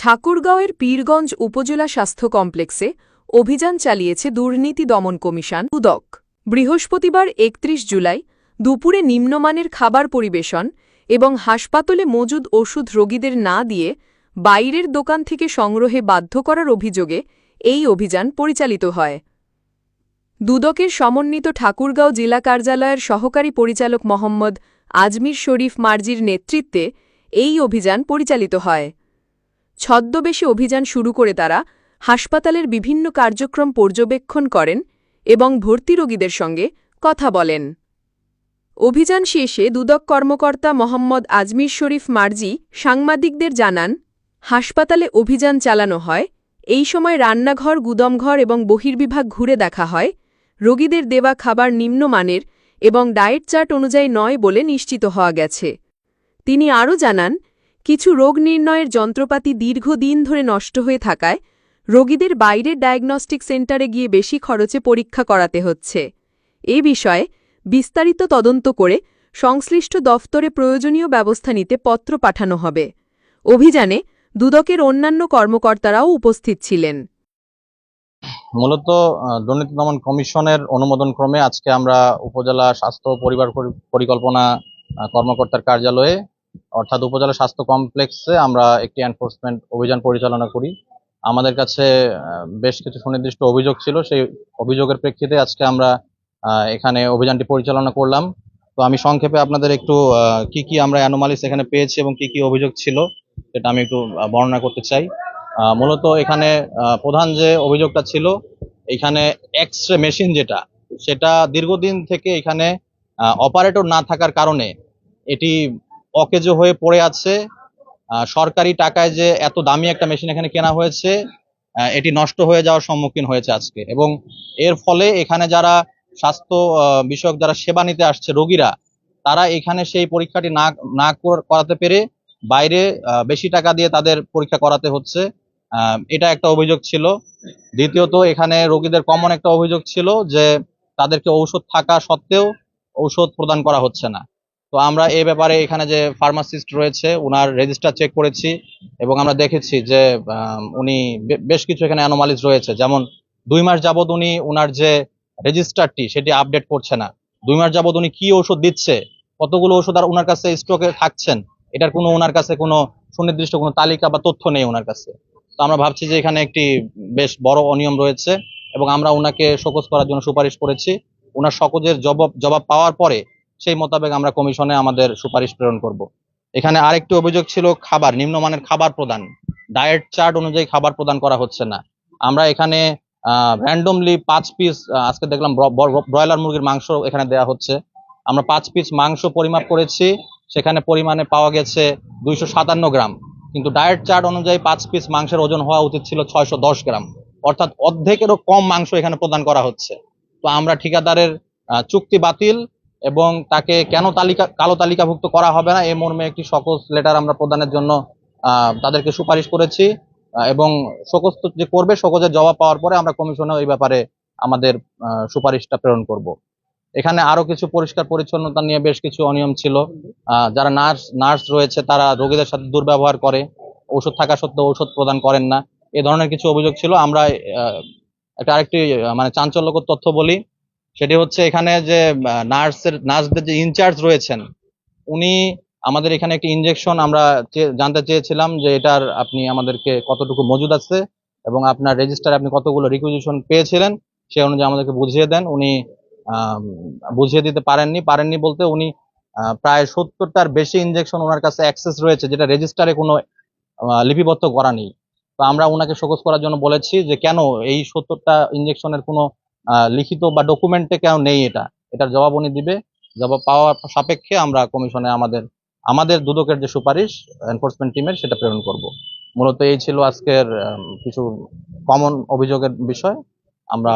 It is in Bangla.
ঠাকুরগাঁওয়ের পীরগঞ্জ উপজেলা স্বাস্থ্য কমপ্লেক্সে অভিযান চালিয়েছে দুর্নীতি দমন কমিশন উদক বৃহস্পতিবার একত্রিশ জুলাই দুপুরে নিম্নমানের খাবার পরিবেশন এবং হাসপাতালে মজুদ ওষুধ রোগীদের না দিয়ে বাইরের দোকান থেকে সংগ্রহে বাধ্য করার অভিযোগে এই অভিযান পরিচালিত হয়। দুদকের সমন্বিত ঠাকুরগাঁও জেলা কার্যালয়ের সহকারী পরিচালক মোহাম্মদ আজমির শরীফ মার্জির নেতৃত্বে এই অভিযান পরিচালিত হয়। ছদ্মবেশে অভিযান শুরু করে তারা হাসপাতালের বিভিন্ন কার্যক্রম পর্যবেক্ষণ করেন এবং ভর্তি রোগীদের সঙ্গে কথা বলেন। অভিযান শেষে দুদক কর্মকর্তা মোহাম্মদ আজমির শরীফ মার্জি সাংবাদিকদের জানান, হাসপাতালে অভিযান চালানো হয়, এই সময় রান্নাঘর, গুদমঘর এবং বহির্বিভাগ ঘুরে দেখা হয়, রোগীদের দেওয়া খাবার নিম্নমানের এবং ডায়েট চার্ট অনুযায়ী নয় বলে নিশ্চিত হওয়া গেছে। তিনি আরও জানান কিছু রোগ নির্ণয়ের যন্ত্রপাতি দীর্ঘদিন ধরে নষ্ট হয়ে থাকায় রোগীদের বাইরের ডায়াগনস্টিক সেন্টারে গিয়ে বেশি খরচে পরীক্ষা করাতে হচ্ছে। এ বিষয়ে বিস্তারিত তদন্ত করে সংশ্লিষ্ট দফতরে প্রয়োজনীয় ব্যবস্থা নিতে পত্র পাঠানো হবে। অভিযানে দুদকের অন্যান্য কর্মকর্তারাও উপস্থিত ছিলেন। মূলত দুর্নীতি দমন কমিশনের অনুমোদন ক্রমে আজকে আমরা উপজেলা স্বাস্থ্য পরিবার পরিকল্পনা কর্মকর্তার কার্যালয়ে অর্থাৎ উপজেলা স্বাস্থ্য কমপ্লেক্সে আমরা একটি এনফোর্সমেন্ট অভিযান পরিচালনা করি। আমাদের কাছে বেশ কিছু সুনির্দিষ্ট অভিযোগ ছিল। সেই অভিযোগের প্রেক্ষিতে আজকে আমরা এখানে অভিযানটি পরিচালনা করলাম। তো আমি সংক্ষেপে আপনাদের একটু কি কি আমরা অ্যানোমালিস এখানে পেয়েছি এবং কি কি অভিযোগ ছিল সেটা আমি একটু বর্ণনা করতে চাই। মূলত এখানে প্রধান যে অভিযোগটা ছিল, এখানে এক্স রে মেশিন যেটা, সেটা দীর্ঘদিন থেকে এখানে অপারেটর না থাকার কারণে এটি অকেজ হয়ে পড়ে আছে। সরকারি টাকায় যে এত দামি একটা মেশিন এখানে কেনা হয়েছে এটি নষ্ট হয়ে যাওয়ার সম্মুখীন হয়েছে আজকে। এবং এর ফলে এখানে যারা স্বাস্থ্য বিষয়ক যারা সেবা নিতে আসছে রোগীরা, তারা এখানে সেই পরীক্ষাটি না না কর- করাতে পেরে বাইরে বেশি টাকা দিয়ে তাদের পরীক্ষা করাতে হচ্ছে। এটা একটা অভিযোগ ছিল। দ্বিতীয়ত, এখানে রোগীদের কমন একটা অভিযোগ ছিল যে তাদেরকে ঔষধ থাকা সত্ত্বেও ঔষধ প্রদান করা হচ্ছে না। তো আমরা এই ব্যাপারে এখানে যে ফার্মাসিস্ট রয়েছে ওনার রেজিস্টার চেক করেছি এবং আমরা দেখেছি যে উনি বেশ কিছু এখানে অ্যানোমালিস রয়েছে। যেমন, দুই মাস যাবত উনি ওনার যে রেজিস্টারটি সেটি আপডেট করছে না। দুই মাস যাবত উনি কি ওষুধ দিচ্ছে, কতগুলো ওষুধ আর ওনার কাছে স্টকে থাকছেন, এটার কোনো ওনার কাছে কোনো সুনির্দিষ্ট কোনো তালিকা বা তথ্য নেই ওনার কাছে। তো আমরা ভাবছি যে এখানে একটি বেশ বড় অনিয়ম রয়েছে এবং আমরা ওনাকে শোকজ করার জন্য সুপারিশ করেছি। ওনার সকজের জবাব জবাব পাওয়ার পরে সেই মোতাবেক আমরা কমিশনে আমাদের সুপারিশ প্রেরণ করব। এখানে আরেকটি অভিযোগ ছিল খাবার, নিম্নমানের খাবার প্রদান। ডায়েট চার্ট অনুযায়ী খাবার প্রদান করা হচ্ছে না। আমরা এখানে র্যান্ডমলি পাঁচ পিস আজকে দেখলাম ব্রয়লার মুরগির মাংস এখানে দেওয়া হচ্ছে। আমরা পাঁচ পিস মাংস পরিমাপ করেছি। সেখানে পরিমাণে পাওয়া গেছে দুইশো সাতান্ন গ্রাম। কিন্তু ডায়েট চার্ট অনুযায়ী পাঁচ পিস মাংসের ওজন হওয়া উচিত ছিল ছয়শো দশ গ্রাম। অর্থাৎ অর্ধেকেরও কম মাংস এখানে প্রদান করা হচ্ছে। তো আমরা ঠিকাদারের চুক্তি বাতিল। এবং তাকে কেন তালিকা, কালো তালিকাভুক্ত করা হবে না, এ মর্মে একটি সকজ লেটার আমরা প্রদানের জন্য তাদেরকে সুপারিশ করেছি। এবং সকজ যে করবে সকজের জবাব পাওয়ার পরে আমরা কমিশনে এই ব্যাপারে আমাদের সুপারিশটা প্রেরণ করব। এখানে আরও কিছু পরিষ্কার পরিচ্ছন্নতা নিয়ে বেশ কিছু অনিয়ম ছিল। যারা নার্স নার্স রয়েছে তারা রোগীদের সাথে দুর্ব্যবহার করে, ওষুধ থাকা সত্ত্বেও ওষুধ প্রদান করেন না। এ ধরনের কিছু অভিযোগ ছিল। আমরা একটা আরেকটি মানে চাঞ্চল্যকর তথ্য বলি। সেটি হচ্ছে এখানে যে নার্সের, নার্সদের যে ইনচার্জ রয়েছেন, উনি আমাদের এখানে একটি ইনজেকশন আমরা জানতে চেয়েছিলাম যে এটার আপনি আমাদেরকে কতটুকু মজুদ আছে এবং আপনার রেজিস্টারে আপনি কতগুলো রিকুইজিশন পেয়েছিলেন, সে অনুযায়ী আমাদেরকে বুঝিয়ে দেন। উনি বুঝিয়ে দিতে পারেননি পারেননি বলতে উনি প্রায় সত্তরটার বেশি ইনজেকশন ওনার কাছে অ্যাক্সেস রয়েছে, যেটা রেজিস্টারে কোনো লিপিবদ্ধ করা নেই। তো আমরা ওনাকে শোকজ করার জন্য বলেছি যে কেন এই সত্তরটা ইনজেকশনের কোনো লিখিত বা ডকুমেন্টে কেউ নেই এটা। এটার জবাব উনি দিবে। জবাব পাওয়ার সাপেক্ষে আমরা কমিশনে আমাদের আমাদের দুদকের যে সুপারিশ এনফোর্সমেন্ট টিমের সেটা প্রেরণ করব। মূলত এই ছিল আজকের কিছু কমন অভিযোগের বিষয়। আমরা